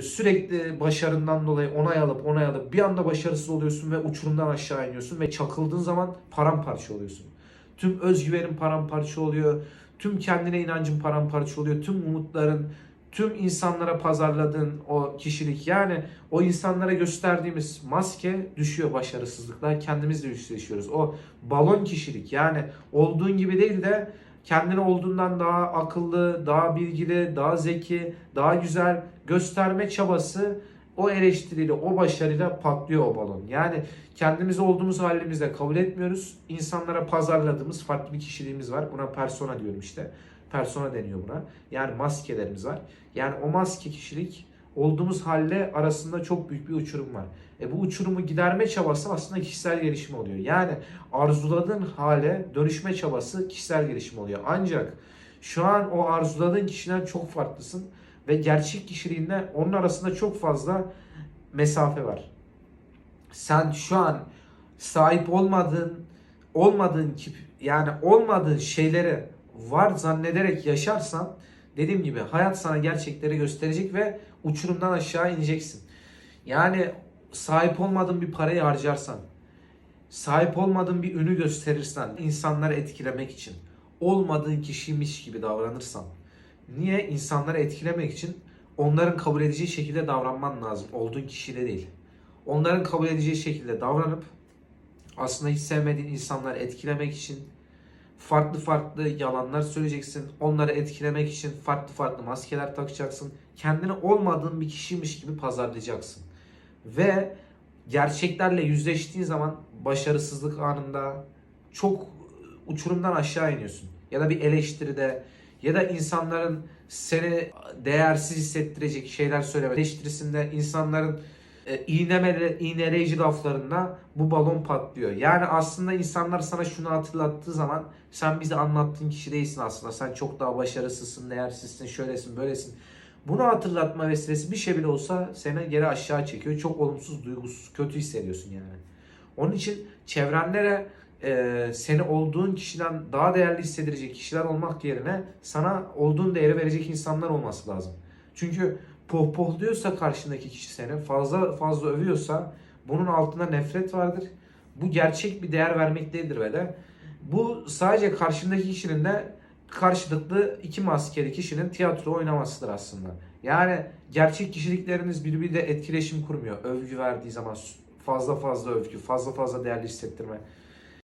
Sürekli başarından dolayı onay alıp onay alıp bir anda başarısız oluyorsun ve uçurumdan aşağı iniyorsun ve çakıldığın zaman paramparça oluyorsun. Tüm özgüvenin paramparça oluyor. Tüm kendine inancın paramparça oluyor. Tüm umutların, tüm insanlara pazarladığın o kişilik yani o insanlara gösterdiğimiz maske düşüyor başarısızlıkla. Kendimiz de yüzleşiyoruz. O balon kişilik yani olduğun gibi değil de kendini olduğundan daha akıllı, daha bilgili, daha zeki, daha güzel gösterme çabası o eleştiriyle, o başarıyla patlıyor o balon. Yani kendimiz olduğumuz halimizde kabul etmiyoruz. İnsanlara pazarladığımız farklı bir kişiliğimiz var. Buna persona diyorum işte. Persona deniyor buna. Yani maskelerimiz var. Yani o maske kişilik olduğumuz halle arasında çok büyük bir uçurum var. E bu uçurumu giderme çabası aslında kişisel gelişim oluyor. Yani arzuladığın hale dönüşme çabası kişisel gelişim oluyor. Ancak şu an o arzuladığın kişiden çok farklısın ve gerçek kişiliğinde onun arasında çok fazla mesafe var. Sen şu an sahip olmadığın olmadığın yani olmadığın şeyleri var zannederek yaşarsan dediğim gibi hayat sana gerçekleri gösterecek ve uçurumdan aşağı ineceksin. Yani sahip olmadığın bir parayı harcarsan, sahip olmadığın bir ünü gösterirsen, insanları etkilemek için, olmadığın kişiymiş gibi davranırsan, niye insanları etkilemek için onların kabul edeceği şekilde davranman lazım. Olduğun kişiyle değil. Onların kabul edeceği şekilde davranıp aslında hiç sevmediğin insanları etkilemek için farklı farklı yalanlar söyleyeceksin. Onları etkilemek için farklı farklı maskeler takacaksın. Kendini olmadığın bir kişiymiş gibi pazarlayacaksın. Ve gerçeklerle yüzleştiğin zaman başarısızlık anında çok uçurumdan aşağı iniyorsun. Ya da bir eleştiride ya da insanların seni değersiz hissettirecek şeyler söyleme. Eleştirisinde insanların e, iğnemeli, iğneleyici laflarında bu balon patlıyor. Yani aslında insanlar sana şunu hatırlattığı zaman sen bize anlattığın kişi değilsin aslında. Sen çok daha başarısızsın, değersizsin, şöylesin, böylesin. Bunu hatırlatma vesilesi bir şey bile olsa seni geri aşağı çekiyor. Çok olumsuz, duygusuz, kötü hissediyorsun yani. Onun için çevrenlere e, seni olduğun kişiden daha değerli hissettirecek kişiler olmak yerine sana olduğun değeri verecek insanlar olması lazım. Çünkü pohpohluyorsa karşındaki kişi seni fazla fazla övüyorsa bunun altında nefret vardır. Bu gerçek bir değer vermek değildir ve de bu sadece karşındaki kişinin de karşılıklı iki maskeli kişinin tiyatro oynamasıdır aslında. Yani gerçek kişilikleriniz birbiriyle etkileşim kurmuyor. Övgü verdiği zaman fazla fazla övgü, fazla fazla değerli hissettirme.